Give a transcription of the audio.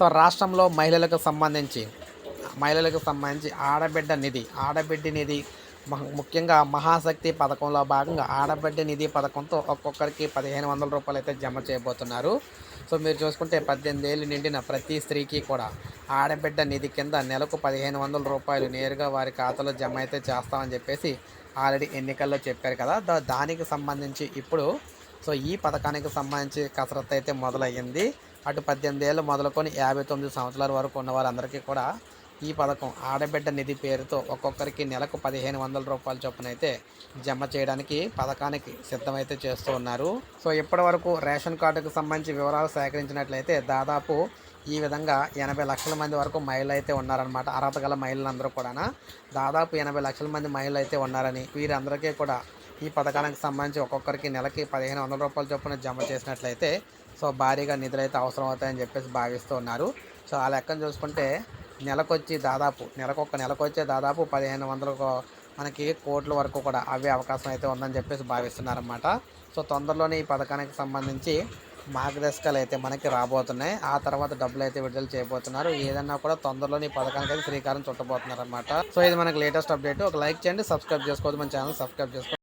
So రాష్ట్రంలో మహిళలకు సంబంధించి మహిళలకు సంబంధించి ఆడబిడ్డ నిధి ఆడబిడ్డ నిధి ముఖ్యంగా మహాశక్తి పథకంలో భాగంగా ఆడబిడ్డ నిధి పథకంతో ఒక్కొక్కరికి పదిహేను వందల రూపాయలు అయితే జమ చేయబోతున్నారు. సో మీరు చూసుకుంటే పద్దెనిమిది ఏళ్ళు నిండిన ప్రతి స్త్రీకి కూడా ఆడబిడ్డ నిధి కింద నెలకు పదిహేను వందల రూపాయలు నేరుగా వారి ఖాతాలో జమ అయితే చేస్తామని చెప్పేసి ఆల్రెడీ ఎన్నికల్లో చెప్పారు కదా. దానికి సంబంధించి ఇప్పుడు సో ఈ పథకానికి సంబంధించి కసరత్తు అయితే మొదలయ్యింది. అటు పద్దెనిమిది ఏళ్ళు మొదలుకొని యాభై తొమ్మిది సంవత్సరాల వరకు ఉన్న వారందరికీ కూడా ఈ పథకం ఆడబిడ్డ నిధి పేరుతో ఒక్కొక్కరికి నెలకు పదిహేను వందల రూపాయల చొప్పున అయితే జమ చేయడానికి పథకానికి సిద్ధమైతే చేస్తూ ఉన్నారు. సో ఇప్పటి వరకు రేషన్ కార్డుకు సంబంధించి వివరాలు సేకరించినట్లయితే దాదాపు ఈ విధంగా ఎనభై లక్షల మంది వరకు మహిళలు అయితే ఉన్నారనమాట అర్హత గల మహిళలందరూ కూడా దాదాపు ఎనభై లక్షల మంది మహిళలు అయితే ఉన్నారని వీరందరికీ కూడా ఈ పథకానికి సంబంధించి ఒక్కొక్కరికి నెలకి పదిహేను వందల రూపాయల చొప్పున జమ చేసినట్లయితే సో భారీగా నిధులు అయితే అవసరం అవుతాయని చెప్పేసి భావిస్తూ ఉన్నారు. సో ఆ లెక్కను చూసుకుంటే నెలకొచ్చి దాదాపు నెలకొక నెలకొచ్చే దాదాపు పదిహేను వందలకు మనకి కోట్ల వరకు కూడా అవే అవకాశం అయితే ఉందని చెప్పేసి భావిస్తున్నారన్నమాట. సో తొందరలోనే ఈ పథకానికి సంబంధించి మార్గదర్శకాలు అయితే మనకి రాబోతున్నాయి. ఆ తర్వాత డబ్బులు అయితే విడుదల చేయబోతున్నారు. ఏదన్నా కూడా తొందరలోనే ఈ పథకానికి అయితే శ్రీకారం చుట్టబోతున్నారు అనమాట సో ఇది మనకి లేటెస్ట్ అప్డేట్. ఒక లైక్ చేయండి సబ్స్క్రైబ్ చేసుకోవద్దు. మన ఛానల్ సబ్స్క్రైబ్ చేసుకోండి